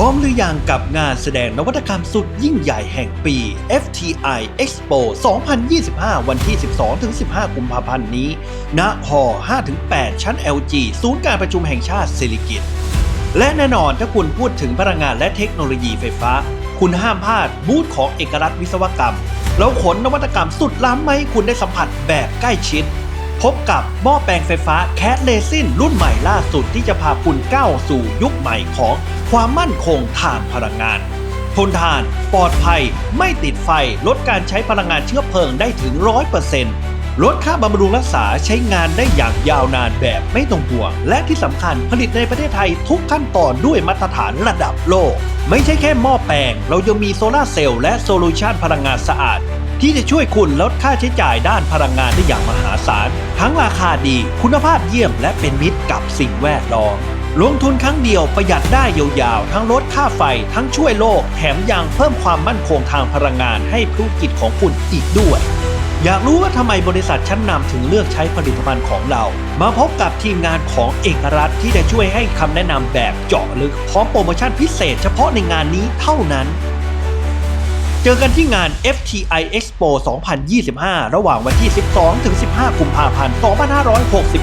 ร้อมหรือยังกับงานแสดงนวัตกรรมสุดยิ่งใหญ่แห่งปี FTI Expo 2025 วันที่ 12-15 กุมภาพันธ์นี้ ณ หอ 5-8 ชั้น LG ศูนย์การประชุมแห่งชาติสิริกิติ์และแน่นอนถ้าคุณพูดถึงพลังงานและเทคโนโลยีไฟฟ้า คุณห้ามพลาดบูธของเอกลักษณ์วิศวกรรม แล้วขนนวัตกรรมสุดล้ำมาให้คุณได้สัมผัสแบบใกล้ชิด พบกับหม้อแปลงไฟฟ้าแคทเลซินรุ่นใหม่ล่าสุดที่จะพาคุณก้าวสู่ยุคใหม่ของความมั่นคงทางพลังงาน ทนทานปลอดภัย ไม่ติดไฟ ลดการใช้พลังงานเชื้อเพลิงได้ถึง 100%ลดค่าบำรุงรักษาใช้งานได้อย่างยาวนานแบบไม่ต้องห่วง และที่สำคัญผลิตในประเทศไทยทุกขั้นตอนด้วยมาตรฐานระดับโลก ไม่ใช่แค่หม้อแปลง เรายังมีโซลาเซลล์และโซลูชันพลังงานสะอาด ที่จะช่วยคุณลดค่าใช้จ่ายด้านพลังงานได้อย่างมหาศาล ทั้งราคาดีคุณภาพเยี่ยมและเป็นมิตรกับสิ่งแวดล้อมลงทุนครั้งเดียวประหยัดได้ยาวๆ ทั้งลดค่าไฟทั้งช่วยโลก แถมยังเพิ่มความมั่นคงทางพลังงานให้ธุรกิจของคุณอีกด้วย อยากรู้ว่าทำไมบริษัทชั้นนำถึงเลือกใช้ผลิตภัณฑ์ของเรา มาพบกับทีมงานของเอกรัฐที่จะช่วยให้คำแนะนำแบบเจาะลึกพร้อมโปรโมชั่นพิเศษเฉพาะในงานนี้เท่านั้น เจอกันที่งาน FTI Expo 2025 ระหว่างวันที่ 12 ถึง 15 กุมภาพันธ์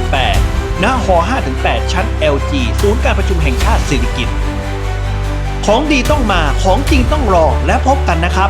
2568 ณ หอ 5-8 ชั้น LG ศูนย์การประชุมแห่งชาติสิริกิติ์ของดีต้องมา ของจริงต้องรอง และพบกันนะครับ